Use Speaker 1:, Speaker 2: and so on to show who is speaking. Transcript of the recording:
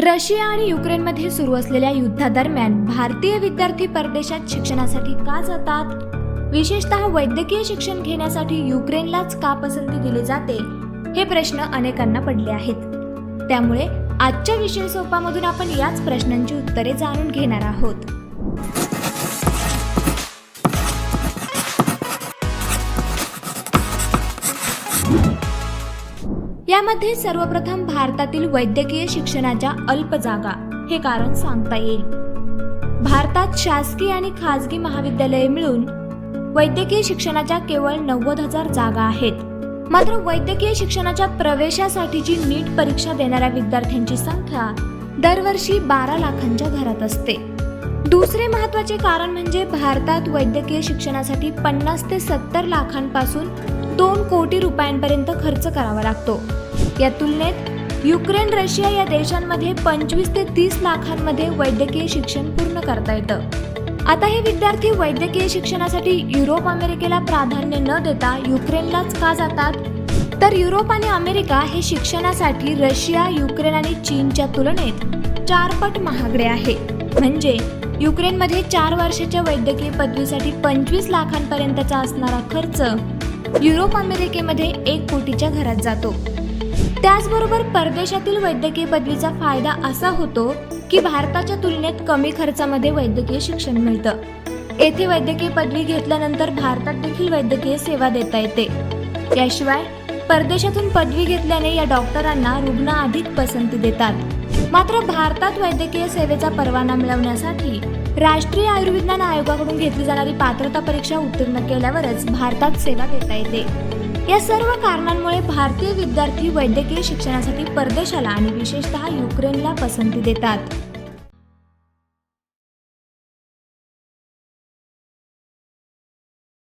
Speaker 1: Russia आणि युक्रेनमध्ये सुरू असलेल्या युद्धादरम्यान भारतीय विद्यार्थी परदेशात शिक्षणासाठी का जातात? विशेषतः वैद्यकीय शिक्षण घेण्यासाठी युक्रेनलाच का पसंती दिली जाते? हे प्रश्न अनेकांना पडले आहेत. त्यामुळे आजच्या विषय सोपामधून आपण याच प्रश्नांची उत्तरे जाणून घेणार आहोत. यामध्ये सर्वप्रथम भारतातील वैद्यकीय शिक्षणाच्या अल्प जागा हे कारण सांगता येईल. भारतात शासकीय आणि खाजगी महाविद्यालये मिळून वैद्यकीय शिक्षणाच्या केवळ नव्वद हजार जागा आहेत. मात्र वैद्यकीय शिक्षणाच्या प्रवेशासाठीची नीट परीक्षा देणाऱ्या विद्यार्थ्यांची संख्या दरवर्षी बारा लाखांच्या घरात असते. दुसरे महत्त्वाचे कारण म्हणजे भारतात वैद्यकीय शिक्षणासाठी पन्नास ते सत्तर लाखांपासून दोन कोटी रुपयांपर्यंत खर्च करावा लागतो. या तुलनेत युक्रेन रशिया या देशांमध्ये पंचवीस ते तीस लाखांमध्ये वैद्यकीय शिक्षण पूर्ण करता येतं. आता हे विद्यार्थी वैद्यकीय शिक्षणासाठी युरोप अमेरिकेला प्राधान्य न देता युक्रेनलाच का जातात? तर युरोप आणि अमेरिका हे शिक्षणासाठी रशिया युक्रेन आणि चीनच्या तुलनेत चारपट महागडे आहे. म्हणजे युक्रेनमध्ये चार वर्षाच्या वैद्यकीय पदवीसाठी पंचवीस लाखांपर्यंतचा असणारा खर्च युरोप अमेरिकेमध्ये एक कोटीच्या घरात जातो. त्याचबरोबर परदेशातील वैद्यकीय पदवीचा फायदा असा होतो की भारताच्या तुलनेत कमी खर्चामध्ये वैद्यकीय शिक्षण मिळतं. येथे वैद्यकीय पदवी घेतल्यानंतर भारतात देखील वैद्यकीय सेवा देता येते. याशिवाय परदेशातून पदवी घेतल्याने या डॉक्टरांना रुग्ण अधिक पसंती देतात. मात्र भारतात वैद्यकीय सेवेचा परवाना मिळवण्यासाठी राष्ट्रीय आयुर्विज्ञान आयोगाकडून घेतली जाणारी पात्रता परीक्षा उत्तीर्ण केल्यावरच भारतात सेवा देता येते. या सर्व कारणांमुळे भारतीय विद्यार्थी वैद्यकीय शिक्षणासाठी परदेशाला आणि विशेषतः युक्रेनला पसंती देतात.